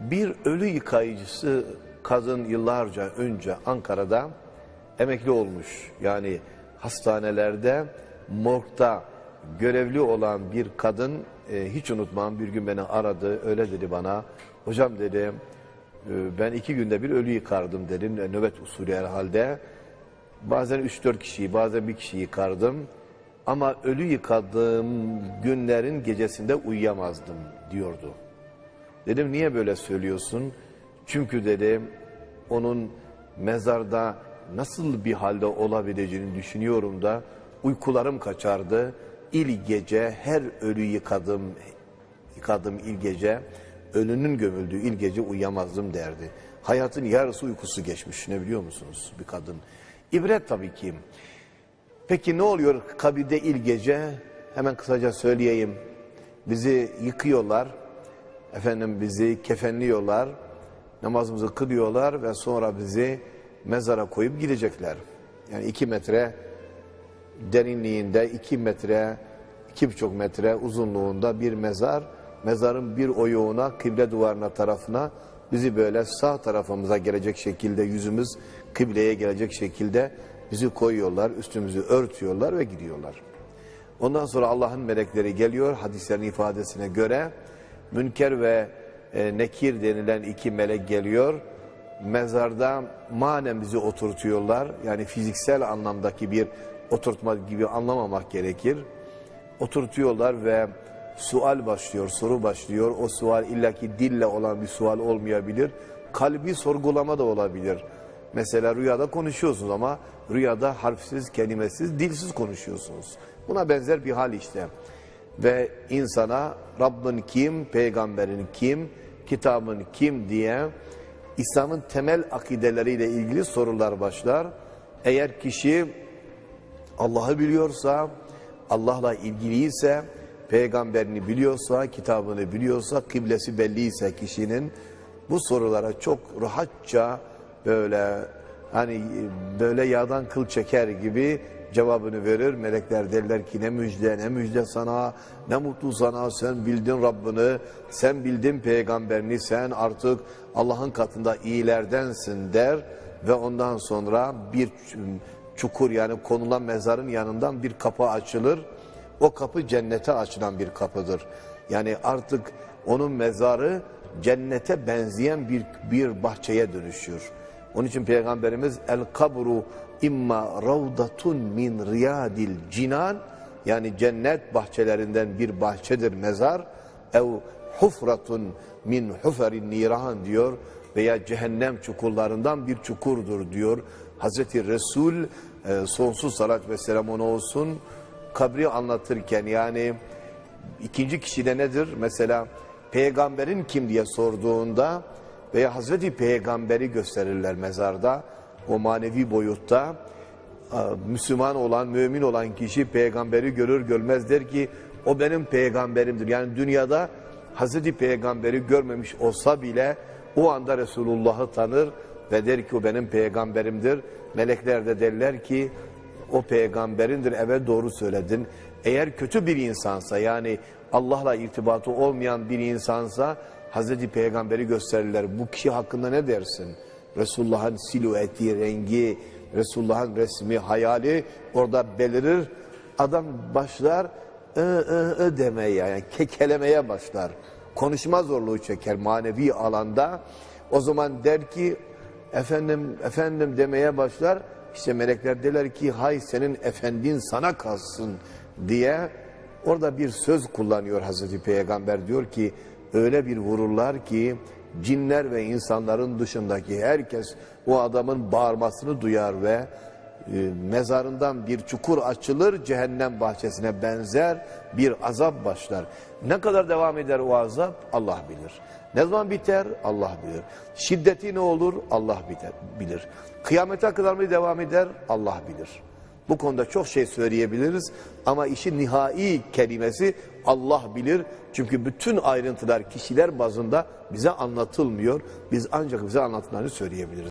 Bir ölü yıkayıcısı kadın yıllarca önce Ankara'da emekli olmuş. Yani hastanelerde, morgda görevli olan bir kadın e, hiç unutmam bir gün beni aradı. Öyle dedi bana. Hocam dedi e, ben iki günde bir ölü yıkardım dedim. E, nöbet usulü herhalde. Bazen 3-4 kişiyi bazen bir kişiyi yıkardım. Ama ölü yıkadığım günlerin gecesinde uyuyamazdım diyordu. Dedim niye böyle söylüyorsun? Çünkü dedim onun mezarda nasıl bir halde olabileceğini düşünüyorum da uykularım kaçardı. İlk gece her ölü yıkadım, yıkadım ilk gece ölünün gömüldüğü ilk gece uyuyamazdım derdi. Hayatın yarısı uykusu geçmiş ne biliyor musunuz bir kadın. İbret tabii ki. Peki ne oluyor kabirde ilk gece? Hemen kısaca söyleyeyim. Bizi yıkıyorlar. Efendim bizi kefenliyorlar. Namazımızı kılıyorlar ve sonra bizi mezara koyup gidecekler. Yani iki metre derinliğinde, iki metre, iki buçuk metre uzunluğunda bir mezar. Mezarın bir oyuğuna, kıble duvarına tarafına bizi böyle sağ tarafımıza gelecek şekilde, yüzümüz kıbleye gelecek şekilde bizi koyuyorlar, üstümüzü örtüyorlar ve gidiyorlar. Ondan sonra Allah'ın melekleri geliyor hadislerin ifadesine göre Münker ve e, Nekir denilen iki melek geliyor. Mezarda manen bizi oturtuyorlar. Yani fiziksel anlamdaki bir oturtma gibi anlamamak gerekir. Oturtuyorlar ve sual başlıyor, soru başlıyor. O sual illaki dille olan bir sual olmayabilir. Kalbi sorgulama da olabilir. Mesela rüyada konuşuyorsunuz ama rüyada harfsiz, kelimesiz, dilsiz konuşuyorsunuz. Buna benzer bir hal işte. Ve insana Rabbin kim, peygamberin kim, kitabın kim diye İslam'ın temel akideleriyle ilgili sorular başlar. Eğer kişi Allah'ı biliyorsa, Allah'la ilgiliyse, peygamberini biliyorsa, kitabını biliyorsa, kıblesi belliyse kişinin bu sorulara çok rahatça böyle hani böyle yağdan kıl çeker gibi cevabını verir. Melekler derler ki ne müjde ne müjde sana ne mutlu sana sen bildin Rabbini sen bildin peygamberini sen artık Allah'ın katında iyilerdensin der ve ondan sonra bir çukur yani konulan mezarın yanından bir kapı açılır. O kapı cennete açılan bir kapıdır. Yani artık onun mezarı cennete benzeyen bir, bir bahçeye dönüşüyor. Onun için Peygamberimiz el kabru imma ravdatun min riyadil cinan yani cennet bahçelerinden bir bahçedir mezar ev hufratun min huferin niran diyor veya cehennem çukurlarından bir çukurdur diyor. Hazreti Resul e, sonsuz salat ve selam ona olsun kabri anlatırken yani ikinci kişide nedir? Mesela peygamberin kim diye sorduğunda veya Hazreti Peygamberi gösterirler mezarda o manevi boyutta Müslüman olan, mümin olan kişi peygamberi görür görmez der ki o benim peygamberimdir. Yani dünyada Hazreti Peygamberi görmemiş olsa bile o anda Resulullah'ı tanır ve der ki o benim peygamberimdir. Melekler de derler ki o peygamberindir evet doğru söyledin. Eğer kötü bir insansa yani Allah'la irtibatı olmayan bir insansa Hazreti Peygamberi gösterirler. Bu kişi hakkında ne dersin? Resulullah'ın silüeti, rengi, Resulullah'ın resmi, hayali orada belirir. Adam başlar ı ı ı demeye yani kekelemeye başlar. Konuşma zorluğu çeker manevi alanda. O zaman der ki efendim efendim demeye başlar. İşte melekler derler ki hay senin efendin sana kalsın diye orada bir söz kullanıyor Hazreti Peygamber diyor ki öyle bir vururlar ki cinler ve insanların dışındaki herkes o adamın bağırmasını duyar ve e, mezarından bir çukur açılır cehennem bahçesine benzer bir azap başlar. Ne kadar devam eder o azap Allah bilir. Ne zaman biter Allah bilir. Şiddeti ne olur Allah bilir. Kıyamete kadar mı devam eder Allah bilir. Bu konuda çok şey söyleyebiliriz ama işin nihai kelimesi Allah bilir. Çünkü bütün ayrıntılar kişiler bazında bize anlatılmıyor. Biz ancak bize anlatılanı söyleyebiliriz.